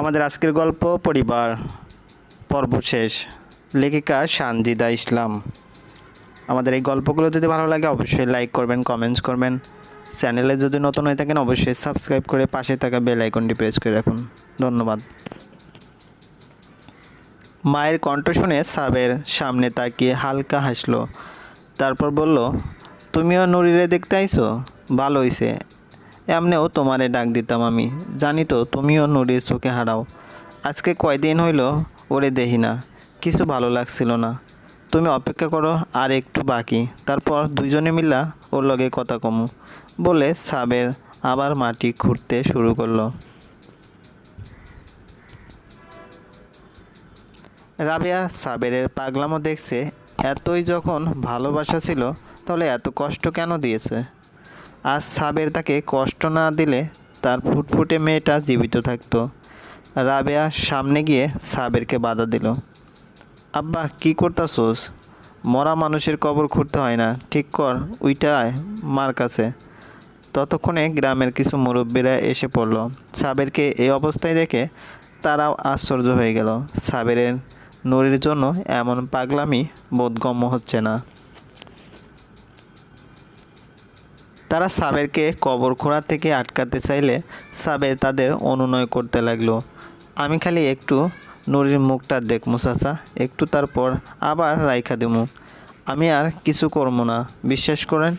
আমাদের আজকের গল্প, পরিবার, পর্ব শেষ। লেখিকা সানজিদা ইসলাম। আমাদের এই গল্পগুলো যদি ভালো লাগে, অবশ্যই লাইক করবেন কমেন্টস করবেন। চ্যানেলে যদি নতুন হয়ে থাকেন, অবশ্যই সাবস্ক্রাইব করে পাশে থাকা বেল আইকনটি প্রেস করে রাখুন। ধন্যবাদ। মায়ের কণ্ঠ শুনে সাবের সামনে তাকিয়ে হালকা হাসলো। তারপর বলল, তুমিও নুরিরে দেখতে আইছো? ভালো হইছে। এমনেও তোমারে ডাক দিতাম আমি। জানি তো, তুমিও নুরির চোখে হারাও। আজকে কয়দিন হইল, ওরে দেখি না। কিছু ভালো লাগছিল না। তুমি অপেক্ষা করো, আর একটু বাকি। তারপর দুইজনে মিলা ওর লগে কথা কমু। বলে সাবের আবার মাটি খুঁড়তে শুরু করল। রাবেয়া সাবেরের পাগলামো দেখছে, এতই যখন ভালোবাসা ছিল, তাহলে এত কষ্ট কেন দিয়েছে? আজ সাবের তাকে কষ্ট না দিলে তার ফুটফুটে মেয়েটা জীবিত থাকতো। রাবেয়া সামনে গিয়ে সাবেরকে বাধা দিল। আব্বা, কি করতাছোস? মরা মানুষের কবর খুঁড়তে হয় না। ঠিক কর, উইটা আয়, মার কাছে। ততক্ষণে গ্রামের কিছু মুরব্বীরা এসে পড়ল। সাবেরকে এই অবস্থায় দেখে তারাও আশ্চর্য হয়ে গেল। সাবেরের নুরির জন্য এমন পাগলামি বোধগম্য হচ্ছে না। তারা সাবেরকে কবর খোঁড়া থেকে আটকাতে চাইলে সাবের তাদের অনুনয় করতে লাগল। আমি খালি একটু নুরির মুখটা দেখমু চাচা একটু তারপর আবার রাইখা দেবো আমি আর কিছু করব না, বিশ্বাস করেন?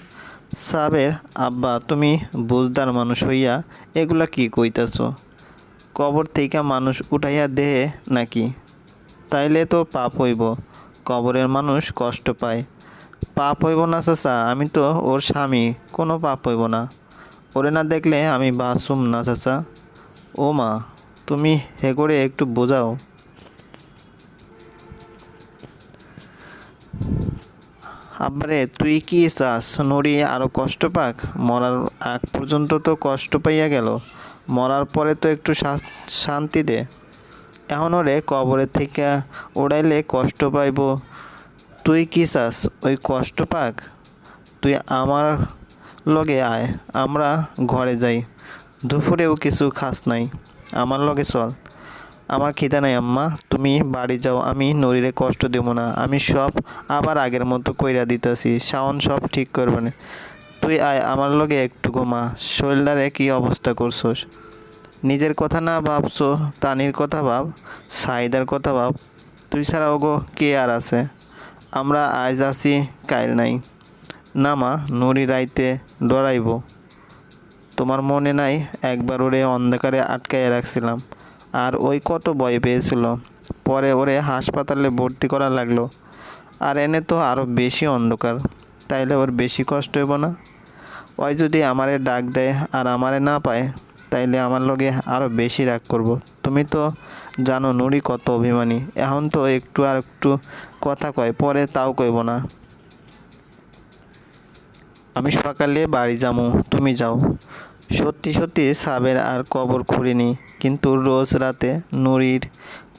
সাবের আব্বা, তুমি বুঝদার মানুষ হইয়া এগুলা কি কইতাছ? কবর থেকে মানুষ উঠাইয়া দেহে নাকি? তাইলে তো পাপ হইব। কবরের মানুষ কষ্ট পায়। পাপ হইব না চাচা, আমি তো ওর স্বামী, কোনো পাপ হইব না। ওরে না দেখলে আমি বাসুম না চাচা। ও মা, তুমি হে করে একটু বোঝাও। আব্বারে, তুই কি চাস? নুরি আরও কষ্ট পাক? মরার আগ পর্যন্ত তো কষ্ট পাইয়া গেল। মরার পরে তো একটু শান্তি দে। এখন ওরে কবরের থেকে ওড়াইলে কষ্ট পাইব। তুই কি চাস, ওই কষ্ট পাক? তুই আমার লগে আয়, আমরা ঘরে যাই। দুপুরেও কিছু খাস নাই, আমার লগে চল। আমার খিদা নাই আম্মা, তুমি বাড়ি যাও, আমি নরিরে কষ্ট দেব না। আমি সব আবার আগের মতো কইরা দিতেছি, শাওন সব ঠিক করবে না। তুই আয়, আমার লগে একটু ঘুমা। শরীরটারে কি অবস্থা করছোস? নিজের কথা না ভাবছ, তানির কথা ভাব, সাইদার কথা ভাব। তুই ছাড়া ওগো কে আর আছে? আমরা আজ আছি, কাইল নাই। না মা নুরি রাইতে ডরাইব। তোমার মনে নাই, একবার ওরে অন্ধকারে আটকাইয়া রাখছিলাম। আর ওই কত ভয় পেয়েছিল। পরে ওরে হাসপাতালে ভর্তি করা লাগল। আর এনে তো আরও বেশি অন্ধকার। তাইলে ওর বেশি কষ্ট হইব না? ওই যদি আমারে ডাক দেয় আর আমারে না পায়, তাইলে আমার লগে আরও বেশি রাগ করব। তুমি তো জানো নুরি কত অভিমানী। এখন তো একটু আর একটু কথা কয়, পরে তাও কইব না। আমি সকালে বাড়ি যামু, তুমি যাও। সত্যি সত্যি সাবের আর কবর খুঁড়িনি কিন্তু রোজ রাতে নুরির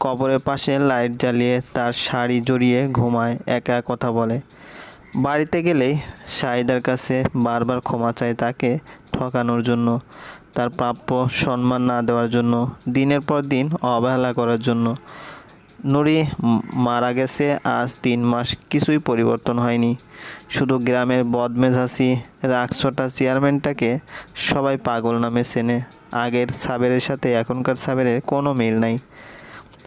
কবরের পাশে লাইট জ্বালিয়ে তার শাড়ি জড়িয়ে ঘুমায়, একা কথা বলে। বাড়িতে গেলেই শাহিদার কাছে বারবার ক্ষমা চায় তাকে ঠকানোর জন্য, তার প্রাপ্য সম্মান না দেওয়ার জন্য, দিনের পর দিন অবহেলা করার জন্য। নুরি মারা গেছে, আজ তিন মাস কিছুই পরিবর্তন হয়নি। শুধু গ্রামের বদমেজাসি রাগছোটা চেয়ারম্যানটাকে সবাই পাগল নামে চেনে। আগের সাবেরের সাথে এখনকার সাবেরের কোনো মিল নাই।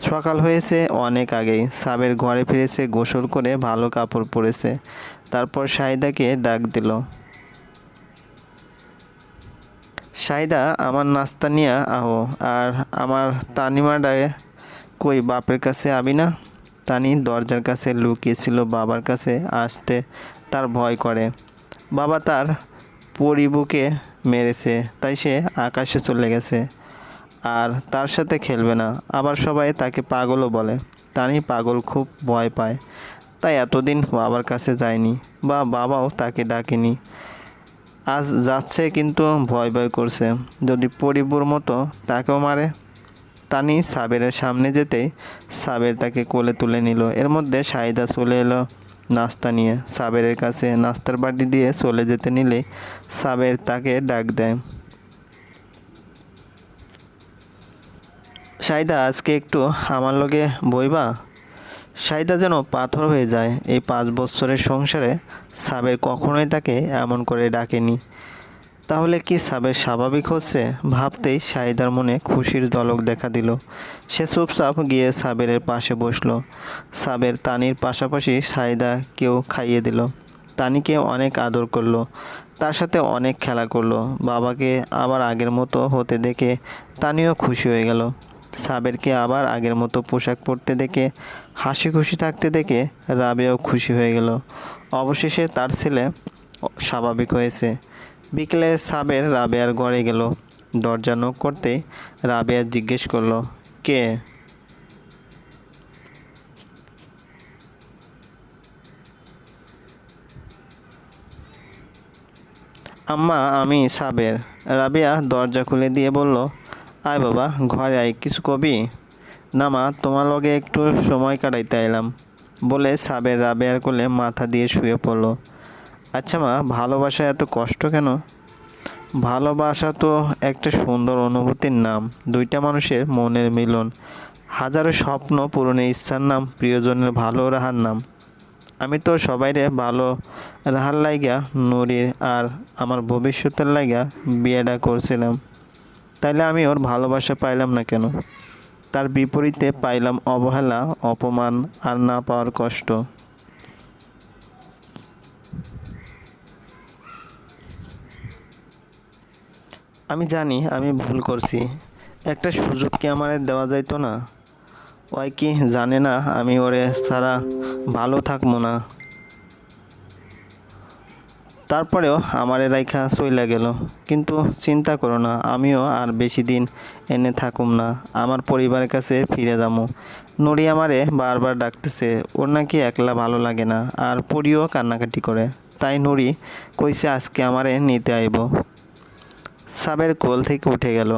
সকাল হয়েছে অনেক আগেই। সাবের ঘরে ফিরেছে, গোসল করে ভালো কাপড় পরেছে। তারপর সাহিদাকে ডাক দিল। সাহিদা আমার নাস্তা নিয়ে আহো, আর আমার তানিমাডায় কই, বাপের কাছে আবি না? তানি দরজার কাছে লুকিয়েছিল বাবার কাছে, আসতে তার ভয় করে। বাবা তার পরিবুকে মেরেছে, তাই সে আকাশে চলে গেছে। আর তার সাথে খেলবে না। আবার সবাই তাকে পাগলও বলে। তানি পাগল খুব ভয় পায়। তাই এতদিন বাবার কাছে যায়নি বা বাবাও তাকে ডাকেনি। আজ যাচ্ছে কিন্তু ভয় ভয় করছে। যদি পরিবুর মতো তাকেও মারে? তানি সাবেরের সামনে যেতেই সাবের তাকে কোলে তুলে নিল। এর মধ্যে সাহিদা চলে এলো নাস্তা নিয়ে। সাবেরের কাছে নাস্তার বাটি দিয়ে চলে যেতে নিলে সাবের তাকে ডাক দেয়। সাইদা, আজকে একটু আমার লগে বইবা? সাইদা যেন পাথর হয়ে যায় এই পাঁচ বছরের সংসারে, সাবের কখনোই তাকে এমন করে ডাকেনি। তাহলে কি সাবের স্বাভাবিক হচ্ছে? ভাবতেই সাইদার মনে খুশির দলক দেখা দিল। সে চুপচাপ গিয়ে সাবেরের পাশে বসল। সাবের তানির পাশাপাশি সাইদা কেউ খাইয়ে দিল। তানিকে অনেক আদর করল। তার সাথে অনেক খেলা করল। বাবাকে আবার আগের মতো হতে দেখে তানিও খুশি হয়ে গেল। সাবেরকে আবার আগের মতো পোশাক পরতে দেখে হাসি খুশি থাকতে দেখে রাবেয়াও খুশি হয়ে গেল। অবশেষে তার ছেলে স্বাভাবিক হয়েছে। বিকেলে সাবের রাবেয়ার ঘরে গেল। দরজা নক করতেই রাবেয়া জিজ্ঞেস করল, কে? আম্মা, আমি সাবের। রাবিয়া দরজা খুলে দিয়ে বলল আয় বাবা, ঘরে আয়, কিছু কবি? না মা, তোমার লগে একটু সময় কাটাইতে এলাম বলে সাবের রাবেয়ার কোলে মাথা দিয়ে শুয়ে পড়ল। আচ্ছা মা, ভালোবাসা এত কষ্ট কেন? ভালোবাসা তো একটা সুন্দর অনুভূতির নাম, দুইটা মানুষের মনের মিলন। হাজারো স্বপ্ন পূরণের ইচ্ছার নাম, প্রিয়জনের ভালো রাহার নাম। আমি তো সবাইরে ভালো রাহার লাইগা, নুরির আর আমার ভবিষ্যতের লাইগা বিয়েটা করছিলাম। তাইলে আমি ওর ভালোবাসা পাইলাম না কেন? তার বিপরীতে পাইলাম অবহেলা, অপমান আর না পাওয়ার কষ্ট। আমি জানি, আমি ভুল করছি। একটা সুযোগ কি আমার দেওয়া যাইতো না? ওই কি জানে না, আমি ওরে সারা ভালো থাকব না। তারপরেও আমার রাইখা চইলা গেল। কিন্তু চিন্তা করো না, আমিও আর বেশি দিন এনে থাকুম না। আমার পরিবারের কাছে ফিরে যাব নুরি আমারে বারবার ডাকতেছে, ওর নাকি একলা ভালো লাগে না, আর পরিও কান্নাকাটি করে। তাই নুরি কইছে, আজকে আমারে নিতে আইব। সাবের কোল থেকে উঠে গেল।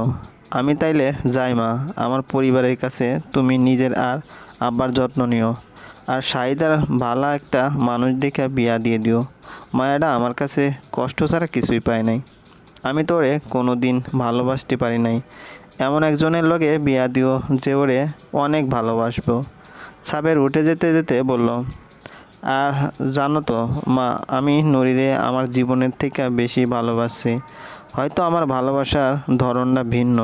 আমি তাইলে যাই মা, আমার পরিবারের কাছে তুমি নিজের আর আব্বার যত্ন নিও। আর শাহিদার ভালো একটা মানুষ দেখে বিয়া দিয়ে দিও। মায়াটা আমার কাছে কষ্ট ছাড়া কিছুই পায় নাই। আমি তোরে কোনো দিন ভালোবাসতে পারি নাই। এমন একজনের লগে বিয়া দিও যে ওরে অনেক ভালোবাসবো। সাবের উঠে যেতে যেতে বলল, আর জানো তো, মা, আমি নরিরে আমার জীবনের থেকে বেশি ভালোবাসি। হয়তো আমার ভালোবাসার ধরনটা ভিন্ন।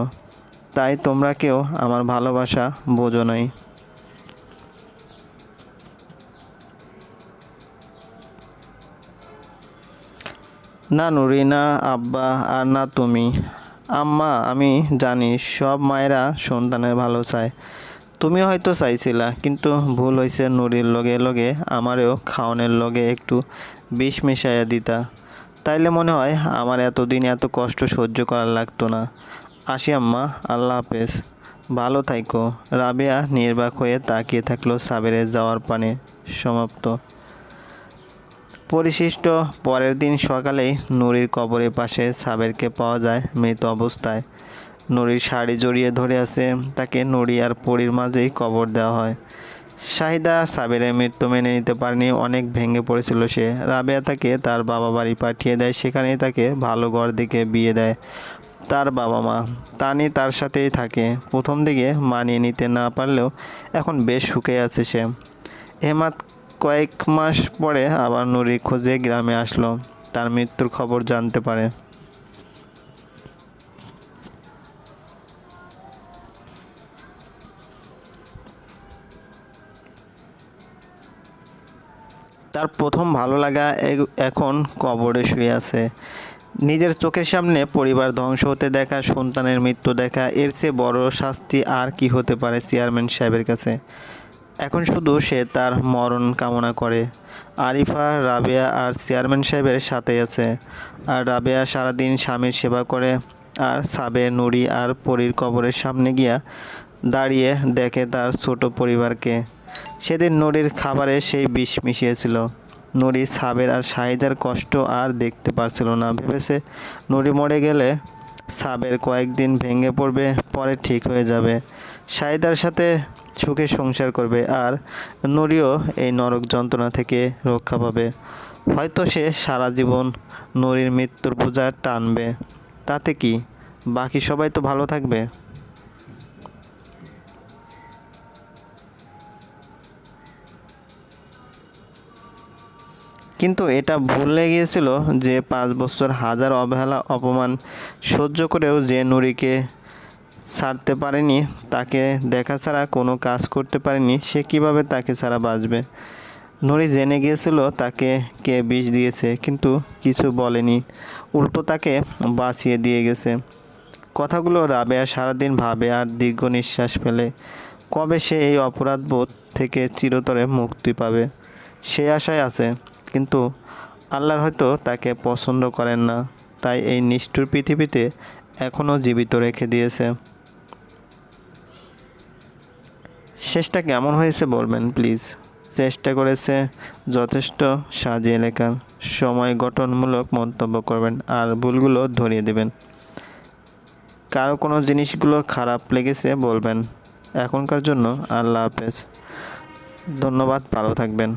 তাই তোমরা কেউ আমার ভালোবাসা বোঝো নাই। না নুরিনা আব্বা আর না তুমি। আম্মা, আমি জানি সব মায়েরা সন্তানের ভালো চায়। তুমি হয়তো চাইছিলা, কিন্তু ভুল হয়েছে নুরির লগে লগে, আমারও খাওয়ানোর লগে একটু বিষ মিশাইয়া দিতা। তাইলে মনে হয় আমার এতদিন এত কষ্ট সহ্য করার লাগতো না। আসি আম্মা, আল্লাহ হাফেজ। ভালো থাইকো। রাবেয়া নির্বাক হয়ে তাকিয়ে থাকল সাবেরের যাওয়ার পানে। সমাপ্ত। পরিশিষ্ট পরের দিন সকালেই নুরির কবরের পাশে সাবেরকে পাওয়া যায় মৃত অবস্থায়। নুরির শাড়ি জড়িয়ে ধরে আছে, তাকে নুরি আর পরীর মাঝেই কবর দেওয়া হয়। শাহিদা সাবেরের মৃত্যু মেনে নিতে পারেনি, অনেক ভেঙে পড়েছিল সে। রাবেয়া তাকে তার বাবা বাড়ি পাঠিয়ে দেয়, সেখানেই তাকে ভালো ঘর দিকে বিয়ে দেয় তার বাবা মা। তানি তার সাথেই থাকে। প্রথম দিকে মানিয়ে নিতে না পারলেও এখন বেশ সুখে আছে সে। হেমাত কয়েক মাস পরে আবার নুরি খোঁজে গ্রামে আসলো। তার মৃত্যুর খবর জানতে পারে। তার প্রথম ভালো লাগা এখন কবরে শুয়ে আছে। নিজের চোখের সামনে পরিবার ধ্বংস হতে দেখা, সন্তানের মৃত্যু দেখা, এর চেয়ে বড় শাস্তি আর কি হতে পারে চেয়ারম্যান সাহেবের কাছে? এখন শুধু সে তার মরণ কামনা করে। আরিফা, রাবেয়া আর চেয়ারম্যান সাহেবের সাথে আছে। আর রাবেয়া সারাদিন স্বামীর সেবা করে আর সাবে, নুরি আর পরীর কবরের সামনে গিয়া দাঁড়িয়ে দেখে তার ছোট পরিবারকে। সেদিন নুরির খাবারে সেই বিষ মিশিয়েছিল। নুরি সাবের আর শাহিদার কষ্ট আর দেখতে পারছিল না। ভেবেছে নুরি মরে গেলে সাবের কয়েকদিন ভেঙে পড়বে, পরে ঠিক হয়ে যাবে। শাহিদার সাথে সুখে সংসার করবে আর নরীও এই নরক যন্ত্রণা থেকে রক্ষা পাবে। হয়তো সে সারা জীবন নরীর মৃত্যুর পূজা টানবে। তাতে কি? বাকি সবাই তো ভালো থাকবে? কিন্তু এটা ভুলে গিয়েছিল যে পাঁচ বছর হাজার অবহেলা, অপমান সহ্য করেও যে নুরিকে ছাড়তে পারেনি, তাকে দেখা ছাড়া কোনো কাজ করতে পারেনি, সে কীভাবে তাকে ছাড়া বাঁচবে? নুরি জেনে গিয়েছিল তাকে কে বিষ দিয়েছে, কিন্তু কিছু বলেনি। উল্টো তাকে বাঁচিয়ে দিয়ে গেছে। কথাগুলো রাবেয়া সারাদিন ভাবে আর দীর্ঘ নিঃশ্বাস ফেলে। কবে সে এই অপরাধবোধ থেকে চিরতরে মুক্তি পাবে? সে আশায় আছে, কিন্তু আল্লাহর হয়তো তাকে পছন্দ করেন না। তাই এই নিষ্ঠুর পৃথিবীতে এখনও জীবিত রেখে দিয়েছে। শেষটা কেমন হয়েছে বলবেন প্লিজ চেষ্টা করেছে যথেষ্ট সাজিয়ে লেখার। সময় গঠনমূলক মন্তব্য করবেন আর ভুলগুলো ধরিয়ে দেবেন। কারও কোনো জিনিসগুলো খারাপ লেগেছে বলবেন। এখনকার জন্য আল্লাহ হাফেজ। ধন্যবাদ, ভালো থাকবেন।